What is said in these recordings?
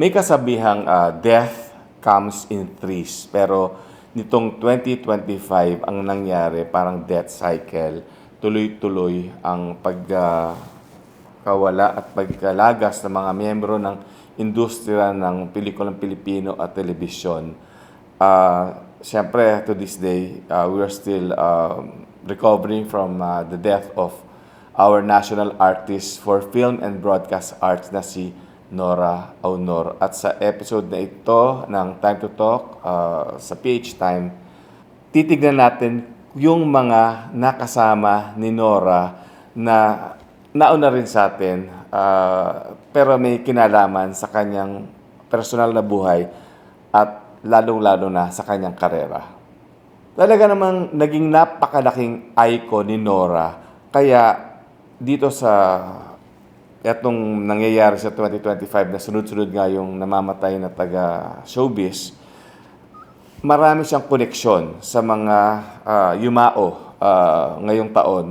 may kasabihang ah, death comes in threes. Pero nitong 2025, ang nangyari, parang death cycle, tuloy-tuloy ang pagkawala at pagkalagas ng mga miyembro ng industriya ng pelikulang Pilipino at telebisyon. Uh, Siyempre, to this day, uh, we are still um, recovering from uh, the death of our national artist for film and broadcast arts na si Nora Aunor. At sa episode na ito ng Time to Talk uh, sa PH Time, titignan natin yung mga nakasama ni Nora na nauna rin sa atin uh, pero may kinalaman sa kanyang personal na buhay at lalong-lalo na sa kanyang karera. Talaga namang naging napakalaking icon ni Nora. Kaya dito sa itong nangyayari sa 2025 na sunod-sunod nga yung namamatay na taga showbiz, marami siyang koneksyon sa mga ah, yumao ah, ngayong taon.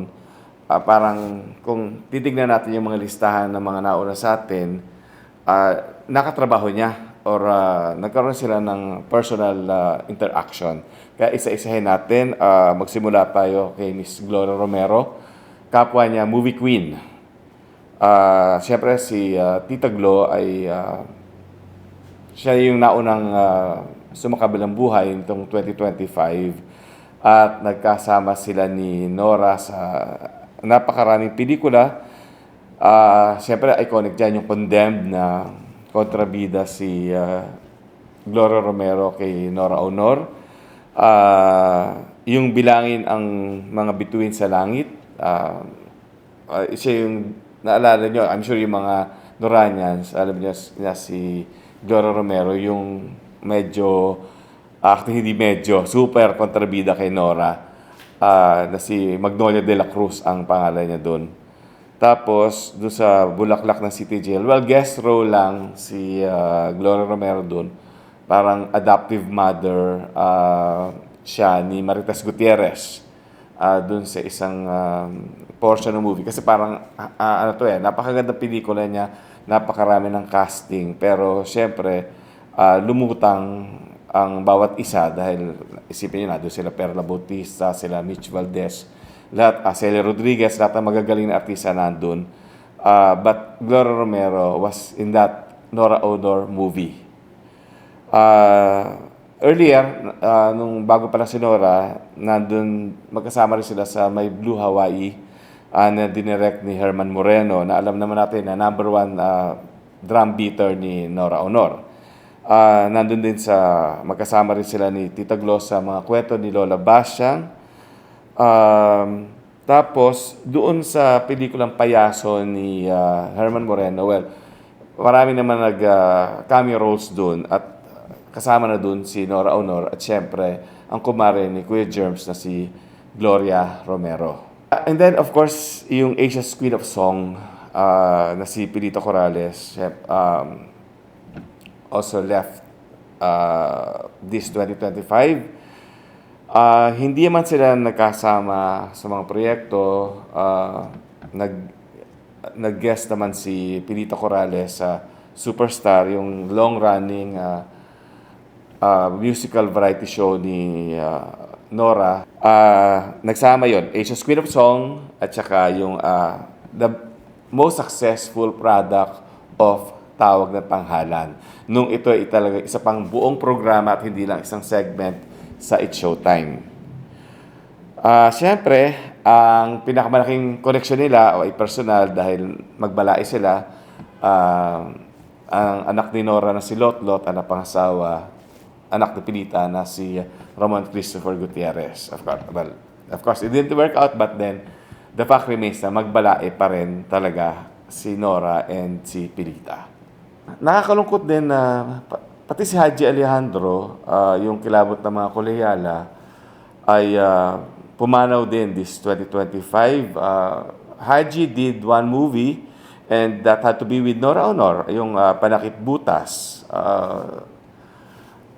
Ah, parang kung titignan natin yung mga listahan ng mga nauna sa atin, ah, nakatrabaho niya or ah, nagkaroon sila ng personal ah, interaction. Kaya isa-isahin natin, ah, magsimula tayo kay Miss Gloria Romero, kapwa niya movie queen. Ah, Siyempre si ah, Tita Glo ay ah, siya yung naunang uh, sumakabilang buhay nitong 2025 at nagkasama sila ni Nora sa napakaraming pelikula. Uh, Siyempre, iconic dyan yung Condemned na kontrabida si uh, Gloria Romero kay Nora Honor. Uh, yung bilangin ang mga bituin sa langit. Uh, uh, siya yung naalala nyo, I'm sure yung mga Noranians, alam nyo na si Gloria Romero, yung medyo, actually hindi medyo, super kontrabida kay Nora, ah, na si Magnolia de la Cruz ang pangalan niya doon. Tapos, doon sa Bulaklak ng City Jail, well, guest role lang si ah, Gloria Romero doon. Parang adoptive mother ah, siya ni Maritas Gutierrez uh, dun sa isang um, portion ng movie. Kasi parang, ah, ano to eh, napakaganda pelikula niya, napakarami ng casting. Pero, syempre, ah, lumutang ang bawat isa dahil isipin niyo na, doon sila Perla Bautista, sila Mitch Valdez, lahat, uh, Celia Rodriguez, lahat ng magagaling na artista nandun. Uh, but Gloria Romero was in that Nora Honor movie. Uh, earlier, uh, nung bago pa lang si Nora, nandun, magkasama rin sila sa May Blue Hawaii uh, na dinirect ni Herman Moreno na alam naman natin na number one uh, drum beater ni Nora Honor. Uh, nandun din sa, magkasama rin sila ni Tita Glo sa mga kwento ni Lola Basyang. Um, tapos, doon sa pelikulang Payaso ni uh, Herman Moreno, well, marami naman nag uh, cameo roles doon at kasama na doon si Nora Honor at syempre ang kumare ni Kuya Germs na si Gloria Romero. Uh, and then, of course, yung Asia's Queen of Song uh, na si Pilito Corrales, um, also left uh, this 2025. Uh, hindi man sila nagkasama sa mga proyekto. Uh, nag, nag-guest naman si Pilito Corrales sa Superstar, yung long-running uh, uh, musical variety show ni uh, Nora. Uh, nagsama yon Asia's Queen of Song at saka yung uh, the most successful product of tawag na tanghalan. Nung ito ay talaga isa pang buong programa at hindi lang isang segment sa It's Showtime. Uh, Siyempre, ang pinakamalaking koneksyon nila o ay personal dahil magbalai sila, uh, ang anak ni Nora na si Lotlot, anak pangasawa, anak ni Pilita na si Roman Christopher Gutierrez. Of course, well, of course, it didn't work out, but then the fact remains na magbalai pa rin talaga si Nora and si Pilita. Nakakalungkot din na pati si Haji Alejandro, uh, yung kilabot ng mga koleyala, ay uh, pumanaw din this 2025. Uh, Haji did one movie and that had to be with Nora Honor, yung uh, Panakit Butas. Uh,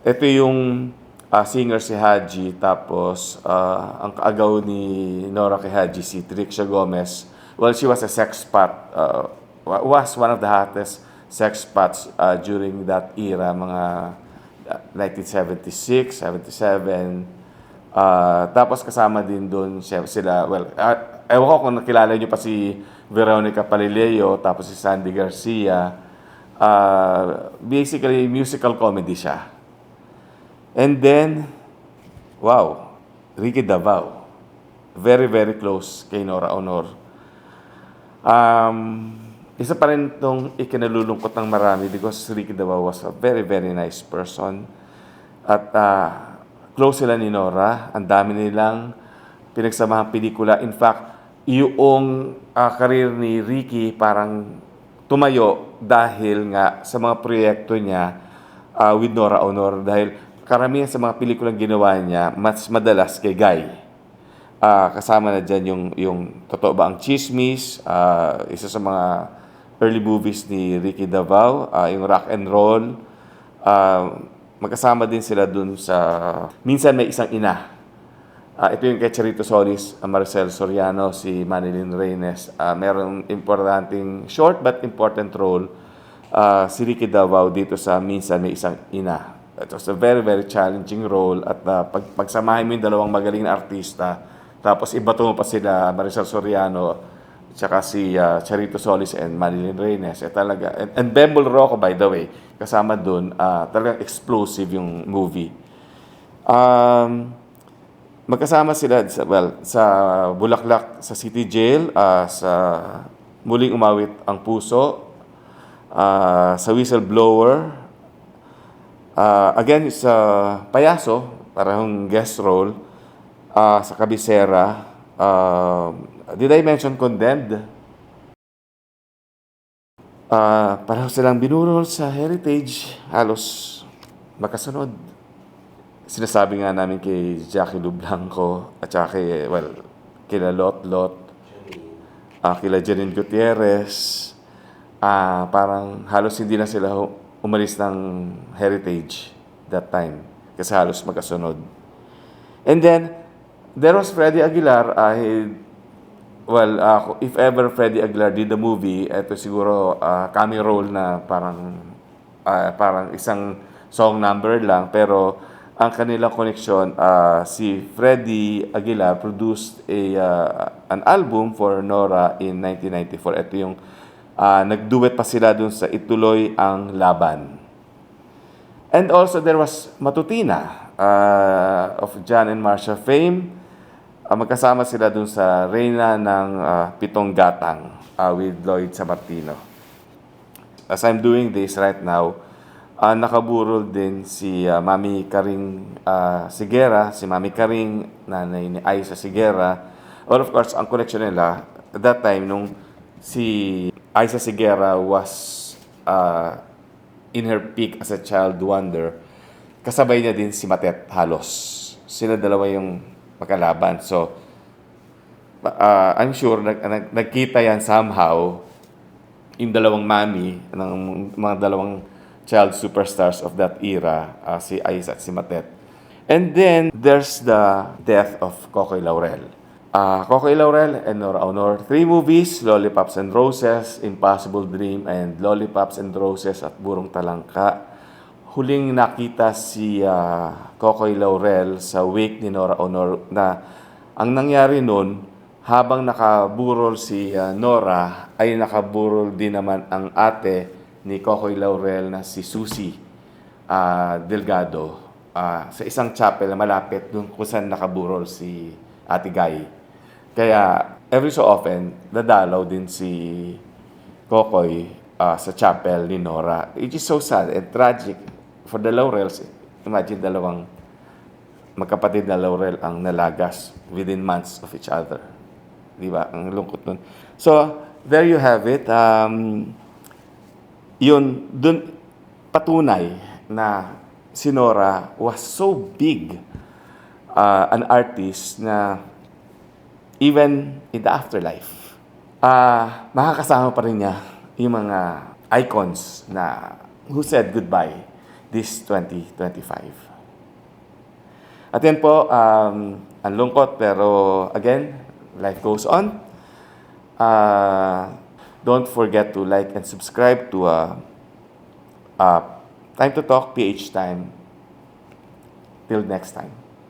ito yung uh, singer si Haji, tapos uh, ang kaagaw ni Nora kay Haji, si Trixia Gomez. Well, she was a sex pot, uh, was one of the hottest sex spots uh, during that era, mga uh, 1976, 77. Uh, tapos kasama din doon sila, well, uh, ewan ko kung nakilala niyo pa si Veronica Palileo, tapos si Sandy Garcia. Uh, basically, musical comedy siya. And then, wow, Ricky Davao. Very, very close kay Nora Honor. Um, isa pa rin itong ikinalulungkot ng marami because Ricky Davao was a very, very nice person. At ah, close sila ni Nora. Ang dami nilang pinagsamahang pelikula. In fact, yung ah, karir ni Ricky parang tumayo dahil nga sa mga proyekto niya ah, with Nora Honor. Dahil karamihan sa mga pelikulang ginawa niya, mas madalas kay Guy. Ah, kasama na dyan yung, yung Totoo ba ang Chismis, ah, isa sa mga early movies ni Ricky Davao, ah, yung Rock and Roll. Ah, magkasama din sila dun sa Minsan May Isang Ina. Ah, ito yung kay Charito Solis, Marcel Soriano, si Manilyn Reynes. Ah, meron importanteng, short but important role ah, si Ricky Davao dito sa Minsan May Isang Ina. It was a very, very challenging role at ah, pag, pagsamahin mo yung dalawang magaling na artista, tapos ibato mo pa sila Maricel Soriano, tsaka si ah, Charito Solis and Manilyn Reynes. Eh, talaga, and, and Bembol Rocco, by the way, kasama dun, ah, talagang explosive yung movie. Um, magkasama sila sa, well, sa Bulaklak, sa City Jail, ah, sa Muling Umawit ang Puso, ah, sa Whistleblower, ah, again sa Payaso, parang guest role, ah, sa Kabisera, ah, did I mention Condemned? Ah, pareho silang binurol sa Heritage, halos makasunod. Sinasabi nga namin kay Jackie Lublanco at saka kay, well, kila Lot Lot, ah kila Janine Gutierrez, ah parang halos hindi na sila umalis ng heritage that time kasi halos magkasunod. And then, there was Freddie Aguilar, ah, he- well, ah, if ever Freddie Aguilar did the movie, ito siguro ah, cameo role na parang ah, parang isang song number lang pero ang kanilang connection ah, si Freddie Aguilar produced a ah, an album for Nora in 1994 ito yung ah, nagduet pa sila dun sa Ituloy ang Laban. And also there was Matutina ah, of John and Marcia fame. Ah, magkasama sila dun sa Reyna ng ah, Pitong Gatang ah, with Lloyd Samartino as I'm doing this right now, ah nakaburol din si ah, Mami Karing ah, Sigera, si Mami Karing, nanay ni Aisa Sigera. Or of course, ang connection nila, at that time, nung si Aisa Sigera was ah, in her peak as a child wonder, kasabay niya din si Matet halos. Sila dalawa yung magkalaban. So, ah, I'm sure nag, nag, nagkita yan somehow yung dalawang mami ng mga dalawang child superstars of that era, ah, si Ais at si Matet. And then, there's the death of Kokoy Laurel. Ah, Kokoy Laurel and Nora Honor. Three movies, Lollipops and Roses, Impossible Dream, and Lollipops and Roses at Burong Talangka. Huling nakita si ah, Kokoy Laurel sa wake ni Nora Honor na ang nangyari noon, habang nakaburol si ah, Nora, ay nakaburol din naman ang ate ni Kokoy Laurel na si Susie ah, Delgado ah, sa isang chapel malapit doon kung saan nakaburol si Ate Guy. Kaya every so often, dadalaw din si Kokoy ah, sa chapel ni Nora. It is so sad and tragic for the Laurels. Imagine dalawang magkapatid na Laurel ang nalagas within months of each other. Di ba? Ang lungkot nun. So, there you have it. Um, yun, dun, patunay na si Nora was so big uh, an artist na even in the afterlife, ah makakasama pa rin niya yung mga icons na who said goodbye this 2025. At yan po, um, ang lungkot pero again, life goes on. Uh, don't forget to like and subscribe to uh, Uh, time to talk, PH time. Till next time.